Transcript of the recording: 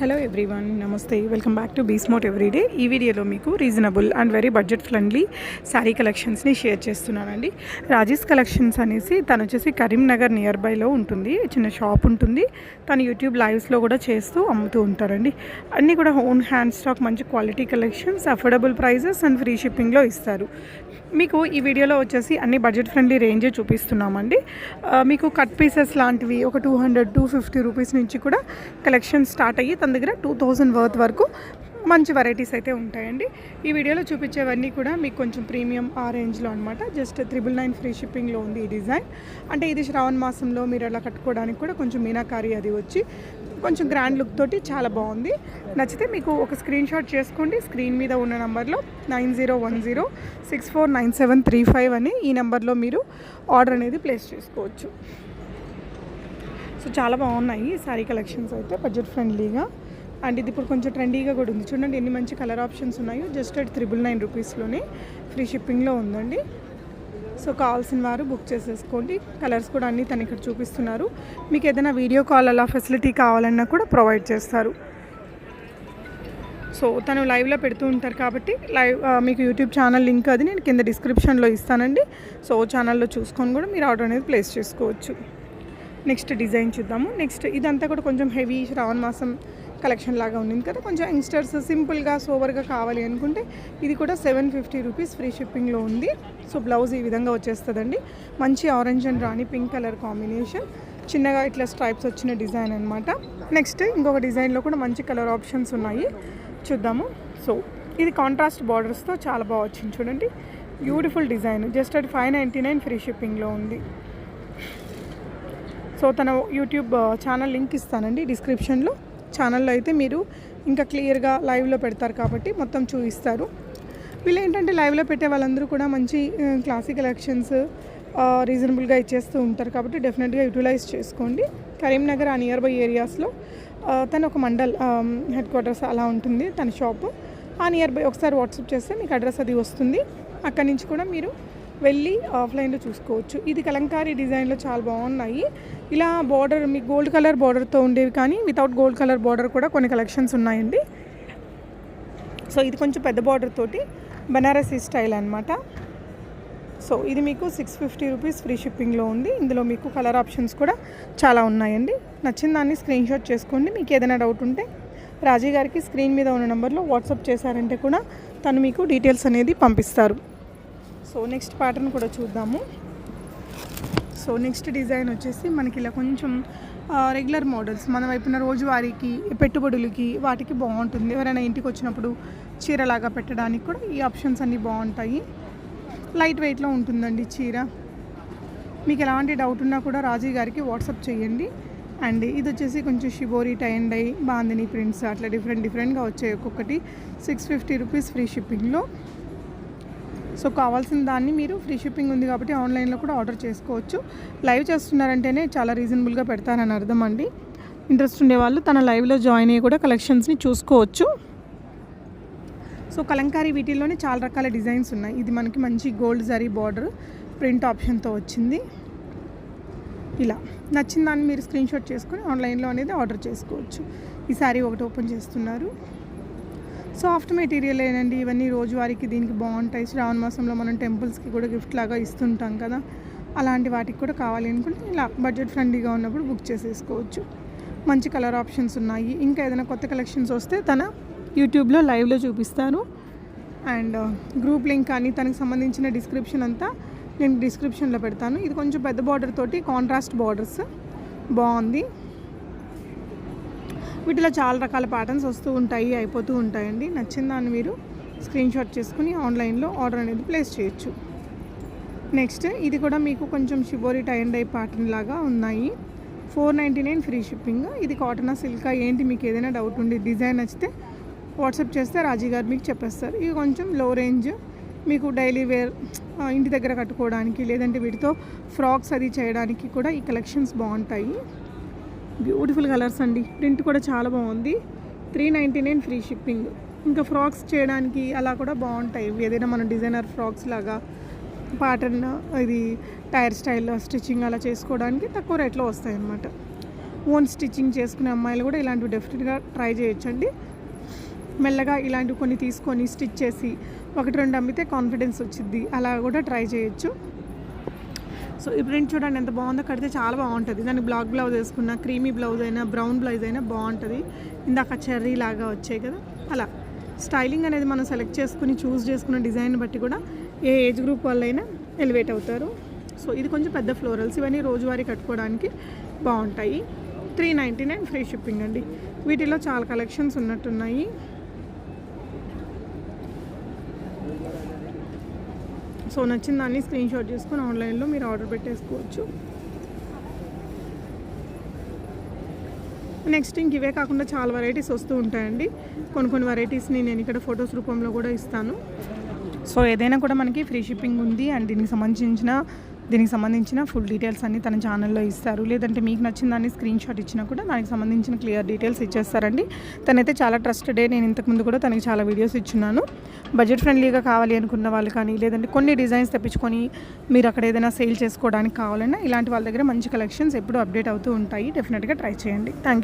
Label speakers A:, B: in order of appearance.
A: Hello everyone నమస్తే. Welcome back to బీస్మోట్ everyday ఈ వీడియోలో మీకు reasonable and very budget friendly sari కలెక్షన్స్ని share చేస్తున్నానండి. రాజేష్ కలెక్షన్స్ అనేసి తను వచ్చేసి కరీంనగర్ నియర్ బైలో ఉంటుంది. చిన్న షాప్ ఉంటుంది. తను యూట్యూబ్ లైవ్స్లో కూడా చేస్తూ అమ్ముతూ ఉంటారండి. అన్నీ కూడా ఓన్ హ్యాండ్ స్టాక్ మంచి quality collections affordable prices and free షిప్పింగ్లో ఇస్తారు. మీకు ఈ వీడియోలో వచ్చేసి అన్ని బడ్జెట్ ఫ్రెండ్లీ రేంజే చూపిస్తున్నామండి. మీకు కట్ పీసెస్ లాంటివి ఒక two hundred two fifty rupees నుంచి కూడా కలెక్షన్ స్టార్ట్ అయ్యి తన దగ్గర టూ థౌజండ్ వర్త్ వరకు మంచి వెరైటీస్ అయితే ఉంటాయండి. ఈ వీడియోలో చూపించేవన్నీ కూడా మీకు కొంచెం ప్రీమియం ఆ రేంజ్లో అనమాట జస్ట్ త్రిబుల్ నైన్ ఫ్రీ షిప్పింగ్లో ఉంది ఈ డిజైన్ అంటే ఇది శ్రావణ మాసంలో మీరు అలా కట్టుకోవడానికి కూడా కొంచెం మీనాకారి అది వచ్చి కొంచెం గ్రాండ్ లుక్ తోటి చాలా బాగుంది. నచ్చితే మీకు ఒక స్క్రీన్ షాట్ చేసుకోండి. స్క్రీన్ మీద ఉన్న నెంబర్లో nine zero one zero six four nine seven three five అని ఈ నెంబర్లో మీరు ఆర్డర్ అనేది ప్లేస్ చేసుకోవచ్చు. సో చాలా బాగున్నాయి శారీ కలెక్షన్స్ అయితే బడ్జెట్ ఫ్రెండ్లీగా అండ్ ఇది ఇప్పుడు కొంచెం ట్రెండీగా కూడా ఉంది. చూడండి ఎన్ని మంచి కలర్ ఆప్షన్స్ ఉన్నాయో. జస్ట్ అట్ త్రిబుల్ నైన్ రూపీస్లోనే ఫ్రీ షిప్పింగ్లో ఉందండి. సో కావాల్సిన వారు బుక్ చేసేసుకోండి. కలర్స్ కూడా అన్నీ తను ఇక్కడ చూపిస్తున్నారు. మీకు ఏదైనా వీడియో కాల్ అలా ఫెసిలిటీ కావాలన్నా కూడా ప్రొవైడ్ చేస్తారు. సో తను లైవ్లో పెడుతూ ఉంటారు కాబట్టి లైవ్ మీకు యూట్యూబ్ ఛానల్ లింక్ అది నేను కింద డిస్క్రిప్షన్లో ఇస్తానండి. సో ఛానల్లో చూసుకొని కూడా మీరు ఆర్డర్ అనేది ప్లేస్ చేసుకోవచ్చు. నెక్స్ట్ డిజైన్ చూద్దాము. నెక్స్ట్ ఇదంతా కూడా కొంచెం హెవీ శ్రావణ మాసం కలెక్షన్ లాగా ఉంది కదా. కొంచెం యంగ్స్టర్స్ సింపుల్గా సోవర్గా కావాలి అనుకుంటే ఇది కూడా సెవెన్ ఫిఫ్టీ రూపీస్ ఫ్రీ షిప్పింగ్లో ఉంది. సో బ్లౌజ్ ఈ విధంగా వచ్చేస్తుందండి. మంచి orange and rani pink colour combination. చిన్నగా ఇట్లా స్ట్రైప్స్ వచ్చిన డిజైన్ అనమాట నెక్స్ట్ ఇంకొక డిజైన్లో కూడా మంచి కలర్ ఆప్షన్స్ ఉన్నాయి. చూద్దాము. సో ఇది కాంట్రాస్ట్ బార్డర్స్తో చాలా బాగా వచ్చింది చూడండి. Beautiful design. జస్ట్ అది ఫైవ్ నైంటీ నైన్ ఫ్రీ షిప్పింగ్లో ఉంది. సో తన యూట్యూబ్ ఛానల్ లింక్ ఇస్తానండి డిస్క్రిప్షన్లో. ఛానల్లో అయితే మీరు ఇంకా క్లియర్గా లైవ్లో పెడతారు కాబట్టి మొత్తం చూపిస్తారు. వీళ్ళు ఏంటంటే లైవ్లో పెట్టే వాళ్ళందరూ కూడా మంచి క్లాసిక్ కలెక్షన్స్ రీజనబుల్గా ఇచ్చేస్తూ ఉంటారు కాబట్టి డెఫినెట్గా యూటిలైజ్ చేసుకోండి. కరీంనగర్ ఆ నియర్ బై ఏరియాస్లో తను ఒక మండల్ హెడ్ క్వార్టర్స్ అలా ఉంటుంది తన షాప్. ఆ నియర్ బై ఒకసారి వాట్సాప్ చేస్తే మీకు అడ్రస్ అది వస్తుంది. అక్కడి నుంచి కూడా మీరు వెళ్ళి ఆఫ్లైన్లో చూసుకోవచ్చు. ఇది కలంకారీ డిజైన్లో చాలా బాగున్నాయి. ఇలా బార్డర్ మీకు గోల్డ్ కలర్ బార్డర్తో ఉండేవి కానీ వితౌట్ గోల్డ్ కలర్ బార్డర్ కూడా కొన్ని కలెక్షన్స్ ఉన్నాయండి. సో ఇది కొంచెం పెద్ద బార్డర్ తోటి బనారసీ స్టైల్ అనమాట సో ఇది మీకు సిక్స్ ఫిఫ్టీ రూపీస్ ఫ్రీ షిప్పింగ్లో ఉంది. ఇందులో మీకు కలర్ ఆప్షన్స్ కూడా చాలా ఉన్నాయండి. నచ్చిన దాన్ని స్క్రీన్ షాట్ చేసుకోండి. మీకు ఏదైనా డౌట్ ఉంటే రాజీ గారికి స్క్రీన్ మీద ఉన్న నెంబర్లో వాట్సాప్ చేశారంటే కూడా తను మీకు డీటెయిల్స్ అనేది పంపిస్తారు. సో నెక్స్ట్ ప్యాటర్న్ కూడా చూద్దాము. సో నెక్స్ట్ డిజైన్ వచ్చేసి మనకి ఇలా కొంచెం రెగ్యులర్ మోడల్స్ మన వైపున రోజువారీకి పెట్టుబడులకి వాటికి బాగుంటుంది. ఎవరైనా ఇంటికి వచ్చినప్పుడు చీరలాగా పెట్టడానికి కూడా ఈ ఆప్షన్స్ అన్నీ బాగుంటాయి. లైట్ వెయిట్లో ఉంటుందండి చీర. మీకు ఎలాంటి డౌట్ ఉన్నా కూడా రాజీ గారికి వాట్సాప్ చేయండి. అండ్ ఇది వచ్చేసి కొంచెం shibori tie and dye bandhani prints అట్లా డిఫరెంట్ డిఫరెంట్గా వచ్చాయి ఒక్కొక్కటి. సిక్స్ ఫిఫ్టీ రూపీస్ ఫ్రీ షిప్పింగ్లో సో కావాల్సిన దాన్ని మీరు ఫ్రీ షిప్పింగ్ ఉంది కాబట్టి ఆన్లైన్లో కూడా ఆర్డర్ చేసుకోవచ్చు. లైవ్ చేస్తున్నారంటేనే చాలా రీజనబుల్గా పెడతారని అర్థం అండి. ఇంట్రెస్ట్ ఉండేవాళ్ళు తన లైవ్లో జాయిన్ అయ్యి కూడా కలెక్షన్స్ని చూసుకోవచ్చు. సో కలంకారీ వీటిల్లోనే చాలా రకాల డిజైన్స్ ఉన్నాయి. ఇది మనకి మంచి గోల్డ్ జరీ బార్డర్ ప్రింట్ ఆప్షన్తో వచ్చింది. ఇలా నచ్చిన దాన్ని మీరు స్క్రీన్ షాట్ చేసుకొని ఆన్లైన్లో అనేది ఆర్డర్ చేసుకోవచ్చు. ఈ శారీ ఒకటి ఓపెన్ చేస్తున్నారు. సాఫ్ట్ మెటీరియల్ ఏనండి ఇవన్నీ రోజువారీకి దీనికి బాగుంటాయి. శ్రావణ మాసంలో మనం టెంపుల్స్కి కూడా గిఫ్ట్ లాగా ఇస్తుంటాం కదా. అలాంటి వాటికి కూడా కావాలి అనుకుంటే ఇలా బడ్జెట్ ఫ్రెండ్లీగా ఉన్నప్పుడు బుక్ చేసేసుకోవచ్చు. మంచి కలర్ ఆప్షన్స్ ఉన్నాయి. ఇంకా ఏదైనా కొత్త కలెక్షన్స్ వస్తే తన యూట్యూబ్లో లైవ్లో చూపిస్తారు అండ్ గ్రూప్ లింక్ కానీ తనకు సంబంధించిన డిస్క్రిప్షన్ అంతా నేను డిస్క్రిప్షన్లో పెడతాను. ఇది కొంచెం పెద్ద బార్డర్ తోటి కాంట్రాస్ట్ బార్డర్స్. బాగుంది. వీటిలో చాలా రకాల ప్యాటర్న్స్ వస్తూ ఉంటాయి అయిపోతూ ఉంటాయండి. నచ్చిన దాన్ని మీరు స్క్రీన్ షాట్ చేసుకుని ఆన్లైన్లో ఆర్డర్ అనేది ప్లేస్ చేయొచ్చు. నెక్స్ట్ ఇది కూడా మీకు కొంచెం shibori tie and dye pattern లాగా ఉన్నాయి. Four ninety nine free shipping ఇది కాటనా సిల్కా ఏంటి మీకు ఏదైనా డౌట్ ఉండి డిజైన్ నచ్చితే వాట్సాప్ చేస్తే రాజీ గారు మీకు చెప్పేస్తారు. ఇది కొంచెం లో రేంజ్ మీకు డైలీ వేర్ ఇంటి దగ్గర కట్టుకోవడానికి లేదంటే వీటితో ఫ్రాక్స్ అది చేయడానికి కూడా ఈ కలెక్షన్స్ బాగుంటాయి. బ్యూటిఫుల్ కలర్స్ అండి. ప్రింట్ కూడా చాలా బాగుంది. Three ninety nine free shipping. ఇంకా ఫ్రాక్స్ చేయడానికి అలా కూడా బాగుంటాయి. ఏదైనా మనం డిజైనర్ ఫ్రాక్స్ లాగా ప్యాటర్న్ ఇది టైర్ స్టైల్ స్టిచ్చింగ్ అలా చేసుకోవడానికి తక్కువ రేట్లో వస్తాయి అన్నమాట ఓన్ స్టిచ్చింగ్ చేసుకునే అమ్మాయిలు కూడా ఇలాంటివి డెఫినెట్గా ట్రై చేయొచ్చండి. మెల్లగా ఇలాంటివి కొన్ని తీసుకొని స్టిచ్ చేసి ఒకటి రెండు అమ్మితే కాన్ఫిడెన్స్ వచ్చింది అలా కూడా ట్రై చేయొచ్చు. సో ఈ ప్రింట్ చూడండి ఎంత బాగుందో కడితే చాలా బాగుంటుంది. దానికి బ్లాక్ బ్లౌజ్ వేసుకున్న క్రీమీ బ్లౌజ్ అయినా బ్రౌన్ బ్లౌజ్ అయినా బాగుంటుంది. ఇందాక చెర్రీ లాగా వచ్చాయి కదా. అలా. స్టైలింగ్ అనేది మనం సెలెక్ట్ చేసుకుని చూస్ చేసుకున్న డిజైన్ బట్టి కూడా ఏ ఏజ్ గ్రూప్ వాళ్ళైనా ఎలివేట్ అవుతారు. సో ఇది కొంచెం పెద్ద ఫ్లోరల్స్. ఇవన్నీ రోజువారీ కట్టుకోవడానికి బాగుంటాయి. Three ninety nine free shipping అండి. వీటిలో చాలా కలెక్షన్స్ ఉన్నట్టున్నాయి. సో నచ్చిన దాన్ని స్క్రీన్ షాట్ చేసుకొని ఆన్లైన్లో మీరు ఆర్డర్ పెట్టేసుకోవచ్చు. నెక్స్ట్ ఇంక ఇవే కాకుండా చాలా వెరైటీస్ వస్తూ ఉంటాయండి. కొన్ని కొన్ని వెరైటీస్ని నేను ఇక్కడ ఫొటోస్ రూపంలో కూడా ఇస్తాను. సో ఏదైనా కూడా మనకి ఫ్రీ షిప్పింగ్ ఉంది. అండ్ దీనికి సంబంధించిన దీనికి సంబంధించిన ఫుల్ డీటెయిల్స్ అన్ని తన ఛానల్లో ఇస్తారు. లేదంటే మీకు నచ్చిన దాన్ని స్క్రీన్ షాట్ ఇచ్చినా కూడా దానికి సంబంధించిన క్లియర్ డీటెయిల్స్ ఇచ్చేస్తారండి. తనైతే చాలా ట్రస్టెడే నేను ఇంతకుముందు కూడా తనకి చాలా వీడియోస్ ఇచ్చున్నాను. బడ్జెట్ ఫ్రెండ్లీగా కావాలి అనుకున్న వాళ్ళు కానీ లేదంటే కొన్ని డిజైన్స్ తెప్పించుకొని మీరు అక్కడ ఏదైనా సేల్ చేసుకోవడానికి కావాలన్నా ఇలాంటి వాళ్ళ దగ్గర మంచి కలెక్షన్స్ ఎప్పుడు అప్డేట్ అవుతూ ఉంటాయి. డెఫినెట్గా ట్రై చేయండి. Thank you